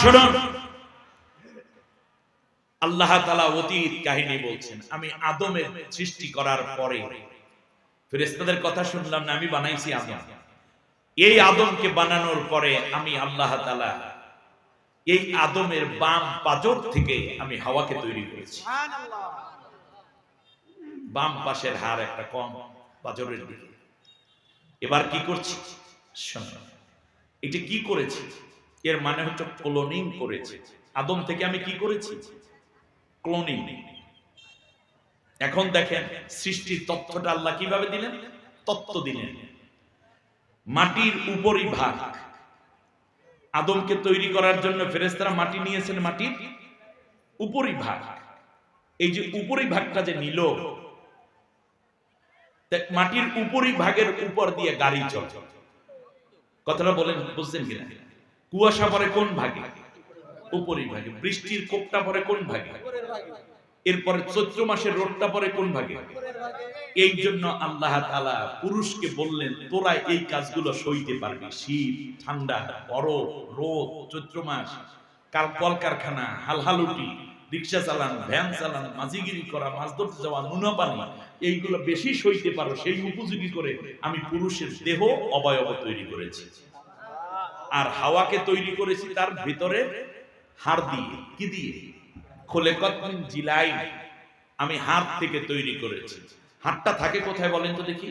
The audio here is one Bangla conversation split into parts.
শুনুন। আল্লাহ তালা অতীত কাহিনী বলছেন, আমি আদমের সৃষ্টি করার পরে ফেরেস্তাদের কথা শুনলাম না, আমি বানাইছি আদম। এই আদমকে বানানোর পরে আমি আল্লাহ তালা এই আদমের বাম পাজর থেকে আমি হাওয়াকে তৈরি করেছি। বাম পাশের হার একটা কম পাজরের দিকে। এবার কি করছি? এটা কি করেছি? এর মানে হচ্ছে ক্লোনিং করেছি। আদম থেকে আমি কি করেছি? ক্লোনিং এখন দেখেন, সৃষ্টির তত্ত্বটা আল্লাহ কীভাবে দিলেন? তত্ত্ব দিলেন। মাটির উপরই ভাগ। আদমকে তৈরি করার জন্য ফেরেস্তারা মাটি নিয়েছেন মাটির উপরই ভাগ। এই যে উপরই ভাগটা যে নিল মাটির উপরই ভাগের উপর দিয়ে গাড়ি চল। কথাটা বলেন, বুঝছেন কিনা? কুয়াশা পরে কোন ভাগে? উপরই ভাগে। বৃষ্টির কোপটা পরে কোন ভাগে? এরপরে চৈত্র মাসের রোদটা পরে কোন ভাগে? এই জন্য আল্লাহ পুরুষকে বললেন, তোরা এই কাজগুলো সইতে পারবি। শীত, ঠান্ডা, বরফ, রোদ, চৈত্র মাস, কাল কলকারখানা, হালহালুটি, রিক্সা চালান, ভ্যান চালান, মাঝিগিরি করা, মাছ ধরতে যাওয়া, নুনা পানি, এইগুলো বেশি সইতে পারো। সেই উপযোগী করে আমি পুরুষের দেহ অবয়ব তৈরি করেছি। আর হাওয়াকে তৈরি করেছি তার ভিতরে হাড় দিয়ে। কি দিয়ে? খোলে কতদিন? জিলাই আমি হাত থেকে তৈরি করেছি। হাতটা থাকে কোথায় বলেন তো দেখি?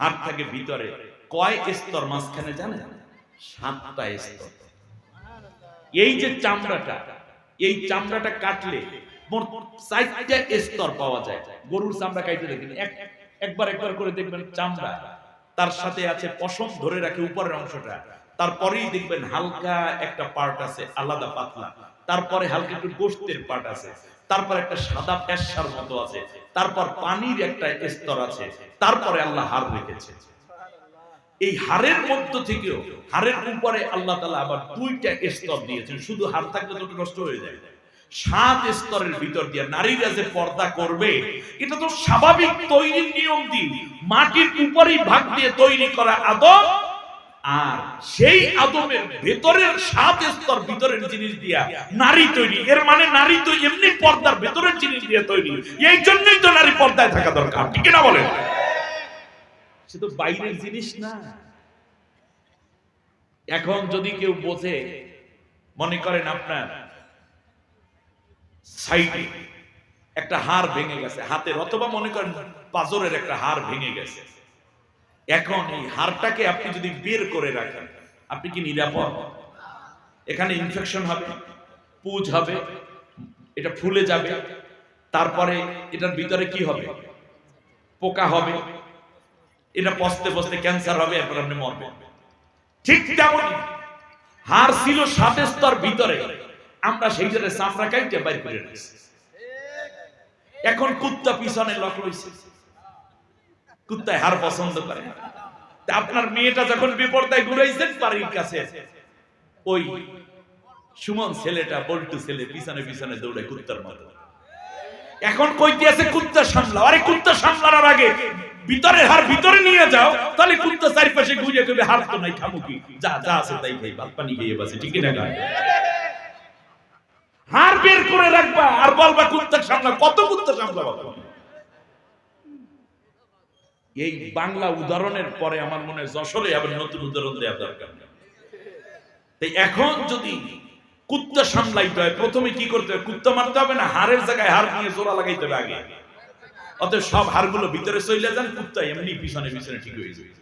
হাত থাকে ভিতরে। কয় স্তর মাঝখানে জানেন? সাতটা স্তর। এই যে চামড়াটা, এই চামড়াটা কাটলে চারটা স্তর পাওয়া যায়। গরুর চামড়া কাটতে দেখবেন, এক একবার একবার করে দেখবেন চামড়া তার সাথে আছে পশম ধরে রাখে উপরের অংশটা। তারপরেই দেখবেন হালকা একটা পার্ট আছে, আলাদা পাতলা। তারপরে হালকা একটু গোস্তের পার্ট আছে। তারপর একটা সাদা পেশার মতো আছে। তারপর পানির একটা স্তর আছে। তারপরে আল্লাহ হার রেখেছে। এই হারের মধ্য থেকেও, হারের উপরে আল্লাহ তালা আবার দুইটা স্তর দিয়েছেন। শুধু হার থাকলে তো নষ্ট হয়ে যায়। সাত স্তরের ভিতর দিয়ে নারীরা যে পর্দা করবে, এটা তো স্বাভাবিক তৈরির নিয়ম দিন। মাটির উপরেই ভাগ দিয়ে তৈরি করা আদম আর সেই আদমের ভেতরের সাত স্তর ভিতরের জিনিস দিয়া নারী তৈরি। এর মানে নারী তো এমনি পর্দার ভেতরের জিনিস দিয়ে তৈরি। এই জন্যই তো নারী পর্দায় থাকা দরকার, ঠিক না বলেন? সে তো বাইরের জিনিস না। এখন যদি কেউ বোঝে, মনে করেন আপনার সাইডে একটা হাড় ভেঙে গেছে, হাতের অথবা মনে করেন পাজরের একটা হাড় ভেঙে গেছে। এখন এই হাড়টাকে আপনি যদি বের করে রাখেন, আপনি কি নিরাপদ? এখানে ইনফেকশন হবে, পুজ হবে, এটা ফুলে যাবে, তারপরে এটার ভিতরে কি হবে? পোকা হবে, এটা পচতে পচতে ক্যান্সার হবে, এরপর আপনি মরবেন। ঠিক তেমন হার ছিল সাত স্তর ভিতরে আমরা সেই জন্য চামড়া কাইটে বাইর করে রাখছি। এখন কুত্তা পিছনে লক রয়েছে কুত্তায় হার পছন্দ করে আপনার মেয়েটা যখন বিপর্দায় ঘুরাইছেন বাড়ির কাছে, ওই সুমন ছেলেটা, বল্টু ছেলে, পিছনে পিছনে দৌড়ে কুত্তার মতো। এখন কইতে আছে, কুত্তা সামলাও। আরে কুত্তা সামলানোর আগে ভিতরে হার ভিতরে নিয়ে যাও, তাহলে কুত্তা চারিপাশে ঘুরে কবে হার তো নাই, খামু কি? যা যা আছে তাই খাই, ভাত পানি খেয়ে বাসে, ঠিক না গায় হার বের করে রাখবা আর বলবা কুত্তা সামলা, কত কুত্তা সামলাবা এই বাংলা উদাহরণের পরে আমার মনে হয় যশোরে আবার নতুন উদাহরণ দেওয়া দরকার তাই এখন যদি কুত্তা সামলাইতে হয়, প্রথমে কি করতে হবে কুত্তা মারতে হবে না হাড়ের জায়গায় হাড় নিয়ে জোড়া লাগাইতে হবে আগে? অতএব সব হাড়গুলো ভিতরে চলে যান, কুত্তা এমনি পিছনে পিছনে ঠিক হয়ে যাবে।